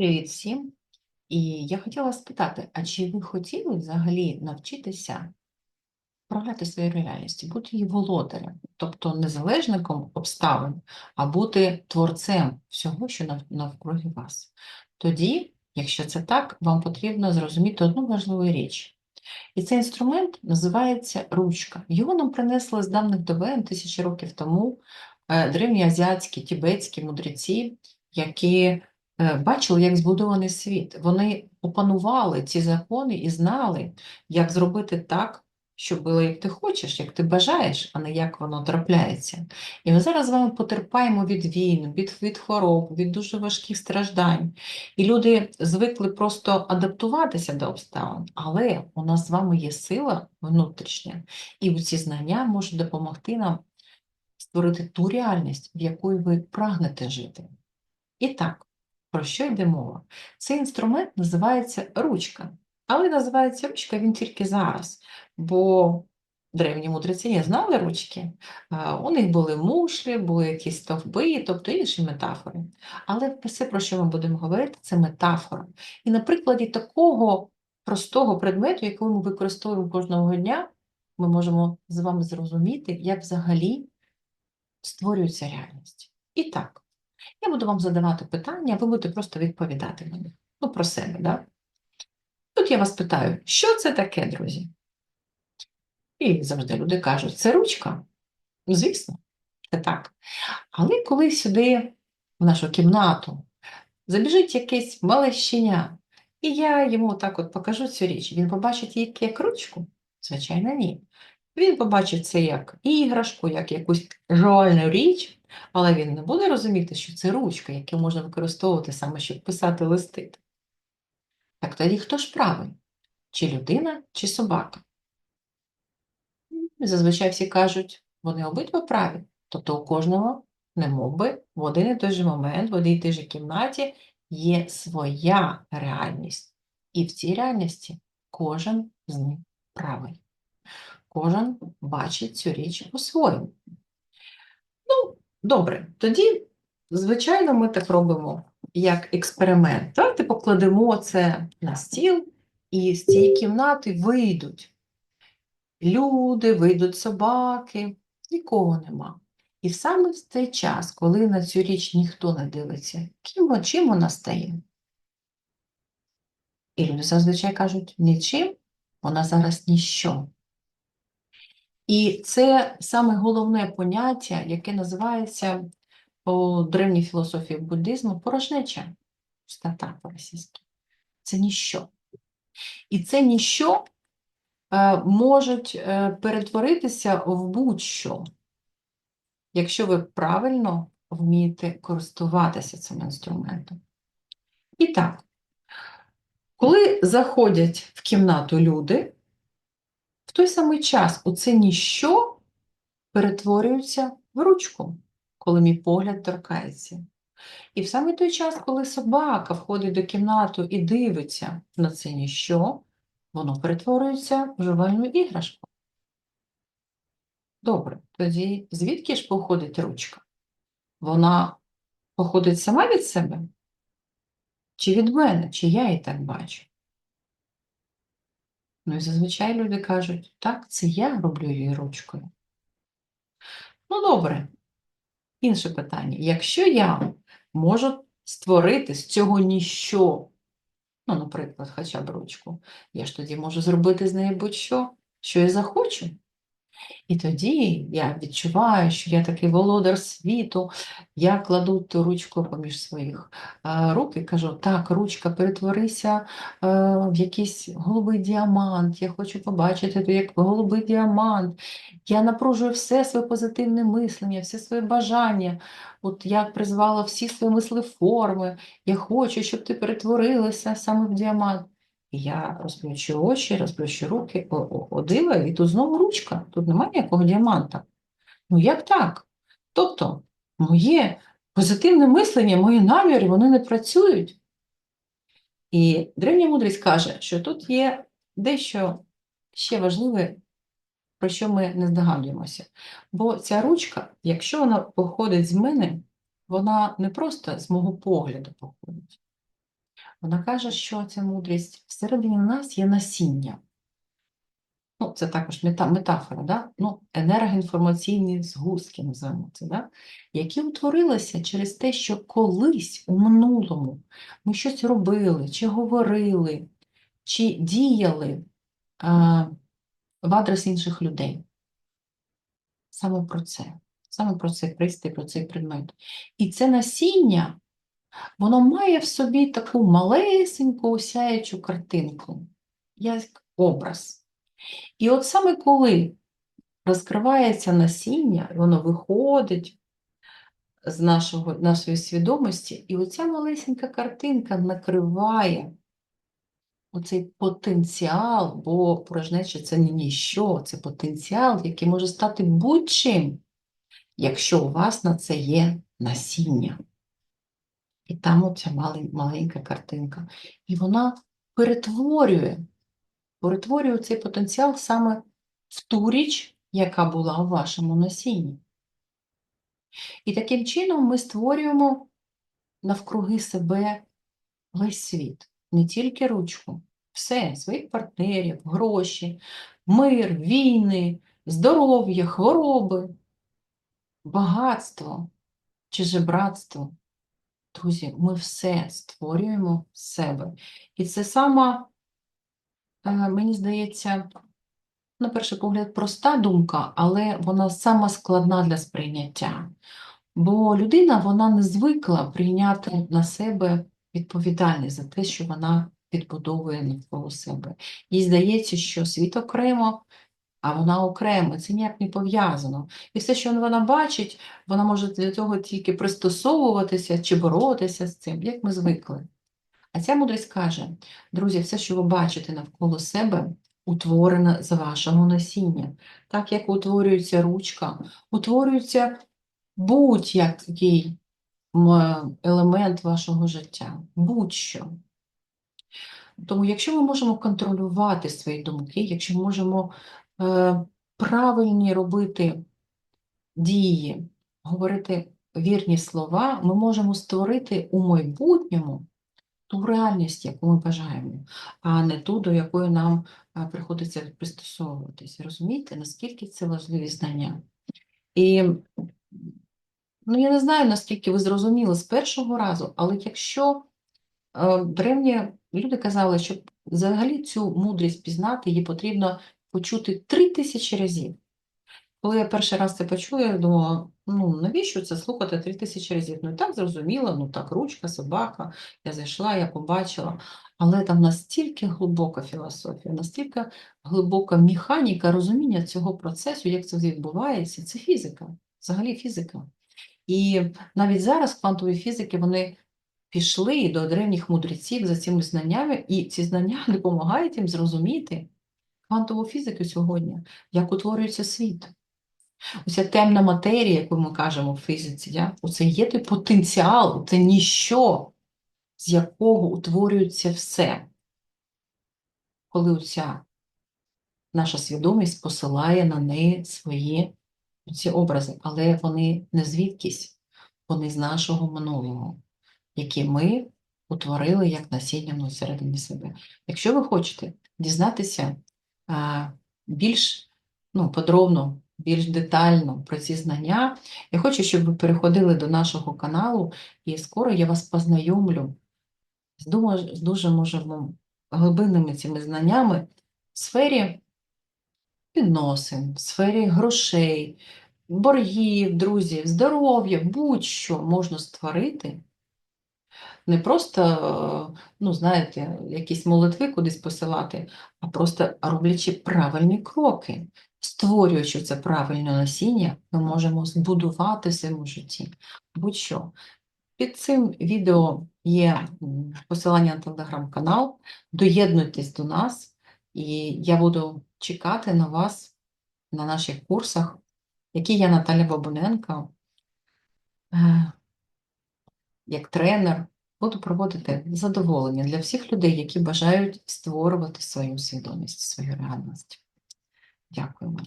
Привіт всім! І я хотіла спитати, а чи ви хотіли взагалі навчитися управляти своєю реальністю, бути її володарем, тобто не залежником обставин, а бути творцем всього, що нав- навкруги вас? Тоді, якщо це так, вам потрібно зрозуміти одну важливу річ. І цей інструмент називається ручка. Його нам принесли з давних давен, тисячі років тому, е, древні азіатські, тібетські мудреці, які бачили, як збудований світ. Вони опанували ці закони і знали, як зробити так, щоб було як ти хочеш, як ти бажаєш, а не як воно трапляється. І ми зараз з вами потерпаємо від війн, від, від хвороб, від дуже важких страждань. І люди звикли просто адаптуватися до обставин, але у нас з вами є сила внутрішня, і ці знання можуть допомогти нам створити ту реальність, в якої ви прагнете жити. І так, про що йде мова? Цей інструмент називається ручка. Але називається ручка він тільки зараз, бо древні мудреці не знали ручки. У них були мушлі, були якісь стовпи, тобто інші метафори. Але все, про що ми будемо говорити, це метафора. І на прикладі такого простого предмету, який ми використовуємо кожного дня, ми можемо з вами зрозуміти, як взагалі створюється реальність. І так, я буду вам задавати питання, ви будете просто відповідати мені. Ну, про себе, да? Тут я вас питаю, що це таке, друзі? І завжди люди кажуть, це ручка. Ну, Звісно, це так. Але коли сюди, в нашу кімнату, забіжить якесь мале щеня, і я йому так от покажу цю річ, він побачить її як ручку? Звичайно, ні. Він побачить це як іграшку, як якусь реальну річ, але він не буде розуміти, що це ручка, яку можна використовувати саме, щоб писати листи. Так тоді хто ж правий? Чи людина, чи собака? Зазвичай всі кажуть, вони обидва праві. Тобто у кожного, немов би, в один і той же момент, в одній і тій же кімнаті є своя реальність. І в цій реальності кожен з них правий. Кожен бачить цю річ по-своєму. Ну, добре, тоді, звичайно, ми так робимо як експеримент. Давайте покладемо це на стіл, і з цієї кімнати вийдуть люди, вийдуть собаки, нікого нема. І саме в цей час, коли на цю річ ніхто не дивиться, ким, чим вона стає? І люди зазвичай кажуть, нічим, вона зараз ніщо. І це саме головне поняття, яке називається у древній філософії буддизму порожнеча, пустота по-російськи. Це ніщо. І це ніщо е, можуть е, перетворитися в будь-що, якщо ви правильно вмієте користуватися цим інструментом. І так, коли заходять в кімнату люди, в той самий час оце ніщо перетворюється в ручку, коли мій погляд торкається. І в саме той час, коли собака входить до кімнати і дивиться на це ніщо, воно перетворюється в жувальну іграшку. Добре, тоді звідки ж походить ручка? Вона походить сама від себе? Чи від мене, чи я її так бачу? Ну і зазвичай люди кажуть, так, це я роблю її ручкою. Ну, добре. Інше питання. Якщо я можу створити з цього ніщо, ну, наприклад, хоча б ручку, я ж тоді можу зробити з неї будь-що, що я захочу. І тоді я відчуваю, що я такий володар світу, я кладу ту ручку поміж своїх е, рук і кажу, так, ручка, перетворися е, в якийсь голубий діамант, я хочу побачити як голубий діамант. Я напружую все своє позитивне мислення, все своє бажання. От я призвала всі свої мислеформи, я хочу, щоб ти перетворилася саме в діамант. Я розплющу очі, розплющу руки, о- одила, і тут знову ручка. Тут немає ніякого діаманта. Ну як так? Тобто, моє позитивне мислення, мої наміри, вони не працюють. І древня мудрість каже, що тут є дещо ще важливе, про що ми не здогадуємося. Бо ця ручка, якщо вона походить з мене, вона не просто з мого погляду походить. Вона каже, що ця мудрість всередині нас є насіння. Ну, це також мета, метафора, да? ну, енергоінформаційні згустки, називаємо це, да? які утворилися через те, що колись у минулому ми щось робили, чи говорили, чи діяли а, в адрес інших людей. Саме про це, саме про цей пристрій, про цей предмет. І це насіння, воно має в собі таку малесеньку осяючу картинку, як образ. І от саме коли розкривається насіння, воно виходить з нашого, нашої свідомості, і оця малесенька картинка накриває оцей потенціал, бо порожнеча це не ніщо, це потенціал, який може стати будь-чим, якщо у вас на це є насіння. І там оця маленька картинка. І вона перетворює, перетворює цей потенціал саме в ту річ, яка була у вашому насінні. І таким чином ми створюємо навкруги себе весь світ, не тільки ручку, все, своїх партнерів, гроші, мир, війни, здоров'я, хвороби, багатство чи жебратство. Друзі, ми все створюємо з себе. І це сама, е, мені здається, на перший погляд, проста думка, але вона сама складна для сприйняття. Бо людина вона не звикла прийняти на себе відповідальність за те, що вона відбудовує навколо себе. Їй здається, що світ окремо, а вона окремо, це ніяк не пов'язано. І все, що вона бачить, вона може для цього тільки пристосовуватися чи боротися з цим, як ми звикли. А ця мудрість каже: друзі, все, що ви бачите навколо себе, утворене з вашого насіння. Так як утворюється ручка, утворюється будь-який елемент вашого життя, будь-що. Тому, якщо ми можемо контролювати свої думки, якщо ми можемо правильні робити дії, говорити вірні слова, ми можемо створити у майбутньому ту реальність, яку ми бажаємо, а не ту, до якої нам е, приходиться пристосовуватися. Розумієте, наскільки це важливі знання? І ну, я не знаю, наскільки ви зрозуміли з першого разу, але якщо е, древні люди казали, що взагалі цю мудрість пізнати, її потрібно почути три тисячі разів. Коли я перший раз це почула, я думала, ну навіщо це слухати три тисячі разів? Ну і так зрозуміло, ну так, ручка, собака, я зайшла, я побачила. Але там настільки глибока філософія, настільки глибока механіка розуміння цього процесу, як це відбувається, це фізика, взагалі фізика. І навіть зараз квантові фізики вони пішли до древніх мудреців за цими знаннями, і ці знання допомагають їм зрозуміти квантову фізику сьогодні, як утворюється світ. Оця темна матерія, яку ми кажемо в фізиці, я, оце є той потенціал, це ніщо, з якого утворюється все. Коли оця наша свідомість посилає на неї свої ці образи, але вони не звідкись, вони з нашого минулого, які ми утворили як насіння всередині себе. Якщо ви хочете дізнатися більш ну, подробно, більш детально про ці знання, я хочу, щоб ви переходили до нашого каналу, і скоро я вас познайомлю з дуже, з дуже можемо глибинними цими знаннями в сфері відносин, в сфері грошей, боргів, друзів, здоров'я, будь-що можна створити. Не просто, е, ну, знаєте, якісь молитви кудись посилати, а просто роблячи правильні кроки, створюючи це правильне насіння, ми можемо збудувати в своєму житті будь-що. Під цим відео є посилання на телеграм-канал. Доєднуйтесь до нас, і я буду чекати на вас на наших курсах, які я Наталя Бабуненко, е, як тренер, буду проводити задоволення для всіх людей, які бажають створювати свою свідомість, свою реальність. Дякуємо.